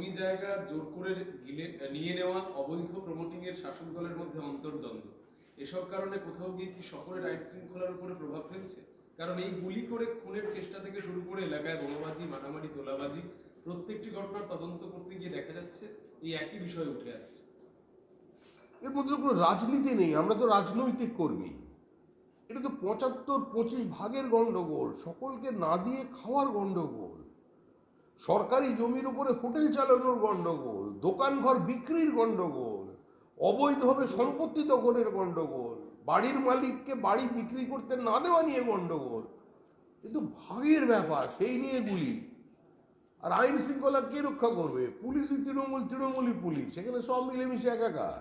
জমি জায়গা জোর করে নিয়ে নেওয়া অবৈধ প্রমোটিং এর শাসক দলের মধ্যে অন্তর্দ্বন্দ্ব। এসব কারণে কোথাও গিয়ে কি শহরের আইন শৃঙ্খলার উপরে প্রভাব ফেলছে? কারণ এই গুলি করে খুনের চেষ্টা থেকে শুরু করে এলাকায় বোমাবাজি, মারামারি, তোলাবাজি প্রত্যেকটি ঘটনার তদন্ত করতে গিয়ে দেখা যাচ্ছে এই একই বিষয় উঠে আসছে। এর মধ্যে কোনো রাজনীতি নেই, আমরা তো রাজনৈতিক কর্মী। এটা তো পঁচাত্তর পঁচিশ ভাগের গন্ডগোল, সকলকে না দিয়ে খাওয়ার গন্ডগোল। সরকারি জমির উপরে হোটেল চালানোর গন্ডগোল, দোকানঘর বিক্রির গন্ডগোল, অবৈধভাবে সম্পত্তি দখলের গন্ডগোল, বাড়ির মালিককে বাড়ি বিক্রি করতে না দেওয়া নিয়ে গন্ডগোল। কিন্তু ভাগের ব্যাপার, সেই নিয়ে গুলি। আর আইন শৃঙ্খলা কে রক্ষা করবে? পুলিশই তৃণমূল, তৃণমূলই পুলিশ, সেখানে সব মিলেমিশে একাকার।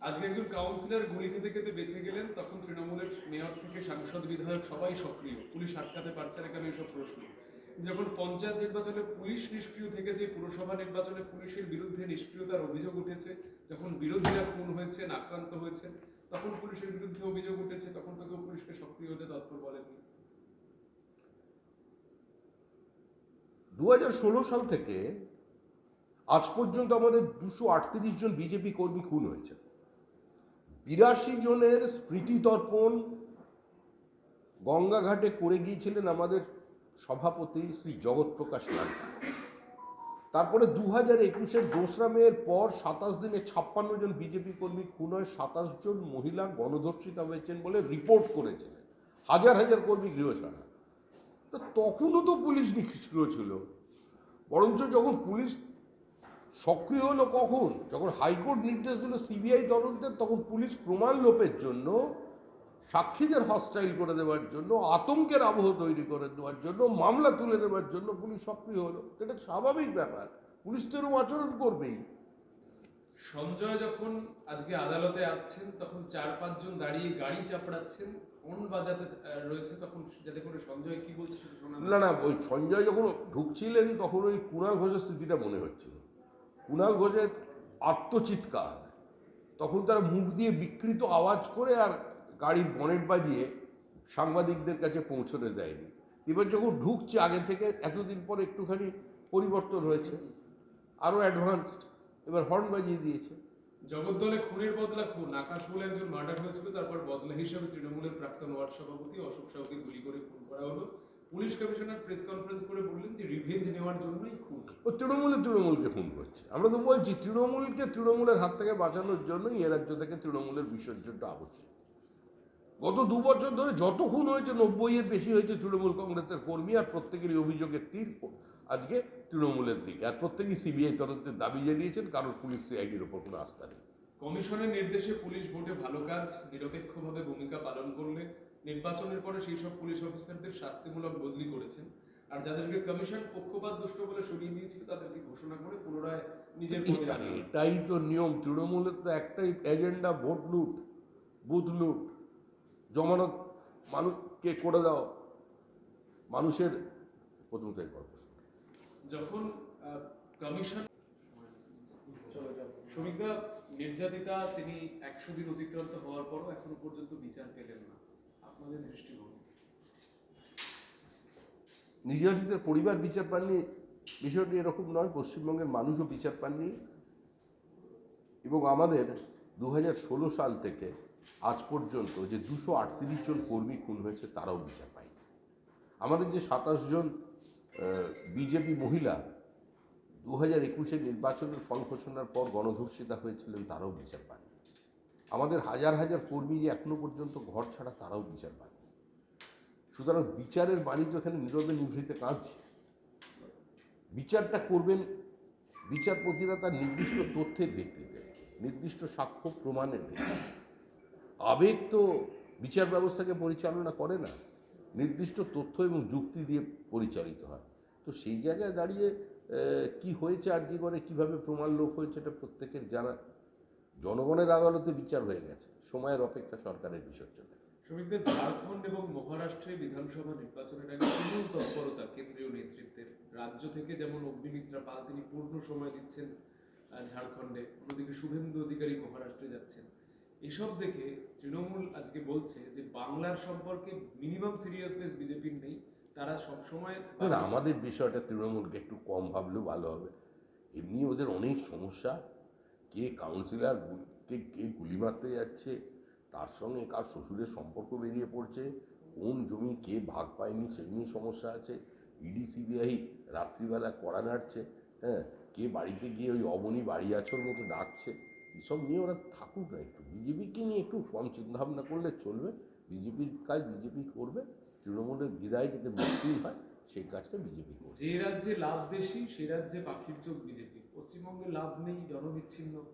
আজকে একজন কাউন্সিলর গুলি খেতে খেতে বেঁচে গেলেন, তখন তৃণমূলের মেয়র থেকে সাংসদ, বিধায়ক সবাই সক্রিয়। পুলিশ আটকাতে পারছে না কেন এসব প্রশ্ন? যখন পঞ্চায়েত নির্বাচনে পুলিশ নিষ্ক্রিয় থেকেছে, পুরসভা নির্বাচনে পুলিশের বিরুদ্ধে নিষ্ক্রিয়তার অভিযোগ উঠেছে, যখন বিরোধীরা খুন হয়েছেন, আক্রান্ত হয়েছেন, তখন পুলিশের বিরুদ্ধে অভিযোগ উঠেছে, তখন তো কেউ পুলিশকে সক্রিয় হতে তৎপর বলেননি। দু সাল থেকে আজ পর্যন্ত আমাদের দুশো আটত্রিশ জন বিজেপি কর্মী খুন হয়েছে। বিরাশি জনের স্মৃতি তর্পণ গঙ্গাঘাটে করে গিয়েছিলেন আমাদের সভাপতি শ্রী জগৎপ্রকাশ নাড্ডা। তারপরে দু হাজার একুশের দোসরা মেয়ের পর সাতাশ দিনে ছাপ্পান্ন জন বিজেপি কর্মী খুন হয় সাতাশ জন মহিলা গণধর্ষিতা হয়েছেন বলে রিপোর্ট করেছিলেন হাজার হাজার কর্মী গৃহ ছাড়া তো তখনও তো পুলিশ নিষ্ক্রিয় ছিল। বরঞ্চ যখন পুলিশ সক্রিয় হলো কখন? যখন হাইকোর্ট নির্দেশ দিল সিবিআই তদন্তের, তখন পুলিশ প্রমাণ লোপের জন্য সাক্ষীদের হস্টাইল করে দেওয়ার জন্য আতঙ্কের আবহ তৈরি করে দেওয়ার জন্য মামলা তুলে নেওয়ার জন্য পুলিশ সক্রিয় হলো। এটা স্বাভাবিক ব্যাপার। পুলিশ তো এরকম আচরণ করবেই। সঞ্জয় যখন আজকে আদালতে আসছেন তখন চার পাঁচজন দাঁড়িয়ে গাড়ি চাপড়াচ্ছেন ফোন বাজাতে রয়েছে তখন যাতে করে সঞ্জয় কি বলছে না না ওই সঞ্জয় যখন ঢুকছিলেন তখন ওই কুণাল ঘোষের স্মৃতিটা মনে হচ্ছিল। কুণাল ঘোষের আত্মচিৎকার। তখন তারা মুখ দিয়ে বিকৃত আওয়াজ করে আর গাড়ির বনেট বাজিয়ে সাংবাদিকদের কাছে পৌঁছতে দেয়নি। এবার যখন ঢুকছে আগে থেকে এতদিন পর একটুখানি পরিবর্তন হয়েছে আরও অ্যাডভান্সড এবার হর্ন বাজিয়ে দিয়েছে। জগদ্দলে খুনের বদলা খুন। আকাশ বলে একজন মার্ডার হয়েছিল তারপর বদলা হিসেবে তৃণমূলের প্রাক্তন ওয়ার্ড সভাপতি অশোক সাউকে গুলি করে খুন করা হলো। পুলিশ কমিশনার প্রেস কনফারেন্স করে বললেন যে রিভেঞ্জ নেওয়ার জন্যই খুন। ও তৃণমূলে তৃণমূলকে খুন করছে। আমরা তো বলছি তৃণমূলকে তৃণমূলের হাত থেকে বাঁচানোর জন্যই এ রাজ্য থেকে তৃণমূলের বিসর্জনটা আবশ্যক। গত দু বছর ধরে যত খুন হয়েছে নব্বই এর বেশি হয়েছে তৃণমূল কংগ্রেসের কর্মী আর প্রত্যেকেরই অভিযোগের তীর আজকে তৃণমূলের দিকে। আর প্রত্যেকেই সিবিআই তদন্তের দাবি জানিয়েছেন কারণ পুলিশ সিআইডির ওপর কোনো আস্থা নেই। কমিশনের নির্দেশে পুলিশ ভোটে ভালো কাজ নিরপেক্ষভাবে ভূমিকা পালন করলে নির্বাচনের পরে সেই সব পুলিশ অফিসারদের শাস্তিমূলক বদলি করেছেন। আর যাদেরকে কমিশন পক্ষপাত দুষ্ট বলে সরিয়ে দিয়েছে তাদেরকে ঘোষণা করে পুনরায় নিজের। এটাই তো নিয়ম তৃণমূলের তো একটাই এজেন্ডা ভোট লুট বুথ লুট জমানত মানুষকে করে দাও মানুষের প্রথম থেকে যখন কমিশন শ্রমিকরা নির্যাতিতা তিনি একশো দিন অতিক্রান্ত হওয়ার পরও এখনও পর্যন্ত বিচার পেলেন না। আপনাদের দৃষ্টিভঙ্গি নির্যাতিতের পরিবার বিচার পাননি বিষয়টি এরকম নয় পশ্চিমবঙ্গের মানুষও বিচার পাননি। এবং আমাদের দু হাজার ষোলো সাল থেকে আজ পর্যন্ত যে দুশো আটত্রিশ জন কর্মী খুন হয়েছে, তারাও বিচার পায়নি। আমাদের যে সাতাশ জন বিজেপি মহিলা দু হাজার একুশের নির্বাচনের ফল ঘোষণার পর গণধর্ষিতা হয়েছিলেন, তারাও বিচার পাননি আমাদের হাজার হাজার কর্মী যে এখনও পর্যন্ত ঘর ছাড়া, তারাও বিচার পাননি সুতরাং বিচারের বাণী তো এখানে নীরবে নিভৃতে কাঁদছে। বিচারটা করবেন, বিচারপতিরা তার নির্দিষ্ট তথ্যের ভিত্তিতে, নির্দিষ্ট সাক্ষ্য প্রমাণের ভিত্তিতে। আবেগ তো বিচার ব্যবস্থাকে পরিচালনা করে না। নির্দিষ্ট তথ্য এবং যুক্তি দিয়ে পরিচালিত হয়। তো সেই জায়গায় দাঁড়িয়ে কি হয়েছে, আর কি করে, কীভাবে প্রমাণ লোপ হয়েছে, এটা প্রত্যেকের জানা। জনগণের আদালতে বিচার হয়ে গেছে। সময়ের অপেক্ষা সরকারের বিসর্জনে। শ্রমিকদের ঝাড়খণ্ড এবং মহারাষ্ট্রে বিধানসভা নির্বাচনের আগে তৎপরতা কেন্দ্রীয় নেতৃত্বের। রাজ্য থেকে যেমন অগ্নিমিত্রা পাল তিনি পূর্ণ সময় দিচ্ছেন ঝাড়খণ্ডে। অন্যদিকে শুভেন্দু অধিকারী মহারাষ্ট্রে যাচ্ছেন। এসব দেখে তৃণমূল আজকে বলছে যে বাংলার সম্পর্কে মিনিমাম সিরিয়াসনেস বিজেপির নেই। তারা সবসময় না আমাদের বিষয়টা তৃণমূলকে একটু কম ভাবলেও ভালো হবে। এমনি ওদের অনেক সমস্যা। কে কাউন্সিলর কে কে গুলি মারতে যাচ্ছে, তার সঙ্গে কার শ্বশুরের সম্পর্ক বেরিয়ে পড়ছে, কোন জমি কে ভাগ পায়নি, সেই নিয়ে সমস্যা আছে। ইডি সিবিআই রাত্রিবেলা কড়া নাড়ছে হ্যাঁ কে বাড়িতে গিয়ে ওই অবনী বাড়ি আছোর মতো ডাকছে। এসব নিয়ে ওরা থাকুক না একটু। বিজেপিকে নিয়ে একটু কম চিন্তাভাবনা করলে চলবে। বিজেপির কাজ বিজেপি করবে। তৃণমূলের বিদায় যাতে মুসলিম হয় সেই কাজটা বিজেপি করবে। যে রাজ্যে লাভ বেশি সে রাজ্যে পাখির চোখ বিজেপি। পশ্চিমবঙ্গে লাভ নেই জনবিচ্ছিন্ন।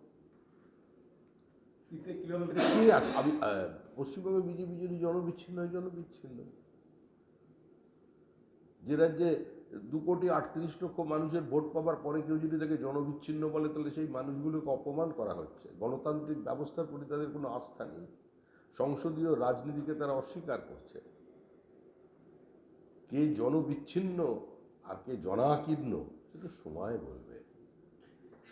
আছে আমি পশ্চিমবঙ্গে বিজেপি যদি জনবিচ্ছিন্ন হয় জনবিচ্ছিন্ন। যে রাজ্যে দু কোটি আটত্রিশ লক্ষ মানুষের ভোট পাবার পরে কেউ যদি তাকে জনবিচ্ছিন্ন বলে, তাহলে সেই মানুষগুলোকে অপমান করা হচ্ছে। গণতান্ত্রিক ব্যবস্থার প্রতি তাদের কোনো আস্থা নেই। সংসদীয় রাজনীতিকে তারা অস্বীকার করছে। কে জনবিচ্ছিন্ন আর কে জনাকীর্ণ সেটা সময় বলবে।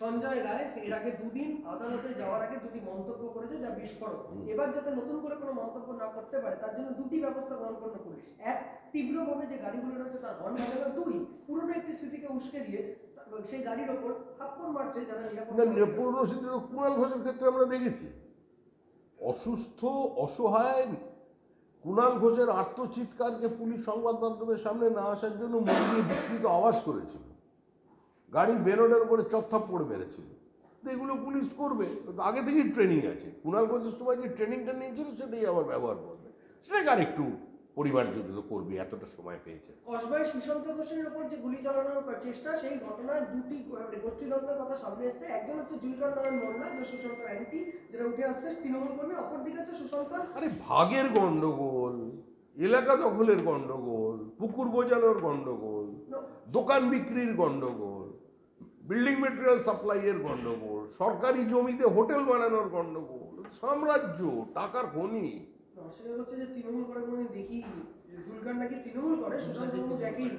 সঞ্জয় রায় এর আগে দুদিন আদালতে যাওয়ার আগে দুটি মন্তব্য করেছে যা বিস্ফোরক। এবার যাতে নতুন করে কোনো মন্তব্য না করতে পারে তার জন্য দুটি ব্যবস্থা গ্রহণ করল পুলিশ। এক তীব্রভাবে যে গাড়িগুলো রয়েছে তার হর্ন বাজানো দুই পুরনো একটি স্মৃতিকে উস্কে দিয়ে সেই গাড়ির ওপর থাপ্পড় মারছে যারা নিরাপত্তা না পৌরশীতে কুণাল ঘোষের ক্ষেত্রে আমরা দেখেছি। অসুস্থ অসহায় কুণাল ঘোষের আত্মচিৎকারকে পুলিশ সংবাদ মাধ্যমের সামনে না আসার জন্য মুরগি বিকৃত আওয়াজ করেছিল। গাড়ি বেরোনের উপরে চত্থাপ্পড় মেরেছিল। তো এগুলো পুলিশ করবে। তো আগে থেকেই ট্রেনিং আছে। কুণাল ঘোষের সময় যে ট্রেনিংটা নিয়েছিল সেটাই আবার ব্যবহার করবে। সেটাকে আর একটু পরিবার যদি করবি এতটা সময় পেয়েছে। কসবায় সুশান্ত ঘোষের উপর যে গুলি চালানোর চেষ্টা সেই ঘটনায় দুটি মানে গোষ্ঠীদ্বন্দ্বের কথা সামনে এসেছে। একজন হচ্ছে জুলকার নারায়ণ মোল্লা যে সুশান্ত অ্যান্টি যেটা উঠে আসছে তৃণমূল কর্মী। অপরদিকে হচ্ছে সুশান্ত আরে ভাগের গন্ডগোল এলাকা দখলের গন্ডগোল পুকুর বোঝানোর গন্ডগোল দোকান বিক্রির গন্ডগোল। বিল্ডিং মেটেরিয়াল সাপ্লাইয়ের গন্ডগোল সরকারি জমিতে হোটেল বানানোর গন্ডগোল সাম্রাজ্য টাকার খনি। করছে যে তৃণমূল করে জুলকার নাকি তৃণমূল করে সুশান্ত বাবু দেখেনি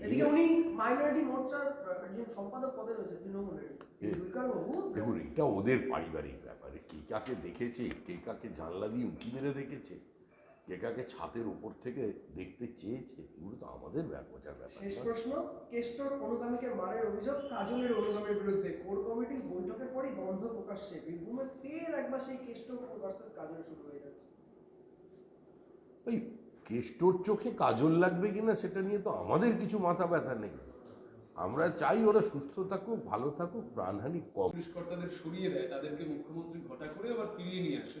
এদিকে উনি মাইনরিটি মোর্চার আহ, একজন সম্পাদক পদে রয়েছে তৃণমূলের। দেখুন এটা ওদের পারিবারিক ব্যাপারে। কে কাকে দেখেছে কে কাকে জানলা দিয়ে উঁকি মেরে দেখেছে? কে কাকে ছাদের উপর থেকে দেখতে চেয়েছে এগুলো তো আমাদের ব্যাপার বোঝার ব্যাপার শেষ প্রশ্ন কেষ্টর অনুগামীকে মারের অভিযোগ কাজলের অনুগামীর বিরুদ্ধে। কোর কমিটির বৈঠকের পরই দ্বন্দ্ব প্রকাশ্যে। বীরভূমে ফের একবার সেই কেষ্ট ভার্সেস কাজল শুরু হয়ে যাচ্ছে। ওই কেষ্টর চোখে কাজল লাগবে কিনা সেটা নিয়ে তো আমাদের কিছু মাথা ব্যথা নেই। আমরা চাই ওরা সুস্থ থাকুক ভালো থাকুক প্রাণহানি কম। পুলিশ কর্তাদের সরিয়ে দেয় তাদেরকে মুখ্যমন্ত্রী ঘটা করে আবার ফিরিয়ে নিয়ে আসে।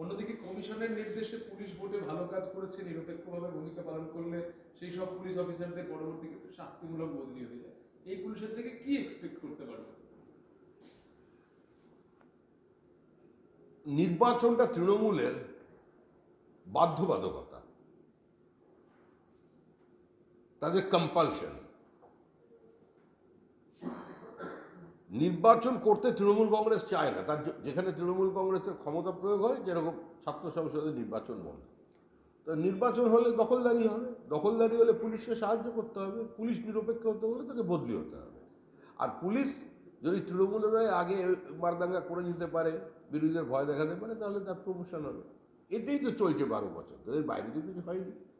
অন্যদিকে কমিশনের নির্দেশে পুলিশ বোর্ডে ভালো কাজ করেছে, নিরপেক্ষভাবে ভূমিকা পালন করলে সেই সব পুলিশ অফিসারদের পরবর্তী ক্ষেত্রে শাস্তিমূলক বদলি হয়ে যায়। এই পুলিশের থেকে কি এক্সপেক্ট করতে পারবে? নির্বাচনটা তৃণমূলের বাধ্যবাধকতা। তাদের কম্পালশন নির্বাচন করতে তৃণমূল কংগ্রেস চায় না। তার যেখানে তৃণমূল কংগ্রেসের ক্ষমতা প্রয়োগ হয়, যেরকম ছাত্র সংসদে নির্বাচন বন্ধ। তো নির্বাচন হলে দখলদারি হবে। দখলদারি হলে পুলিশকে সাহায্য করতে হবে। পুলিশ নিরপেক্ষ হতে হলে তাকে বদলি হতে হবে। আর পুলিশ যদি তৃণমূলের হয়ে আগে মারদাঙ্গা করে দিতে পারে, বিরোধীদের ভয় দেখাতে পারে, তাহলে তার প্রমোশন হবে। এটাই তো চলছে বারো বছর। এর বাইরে তো কিছু হয়নি।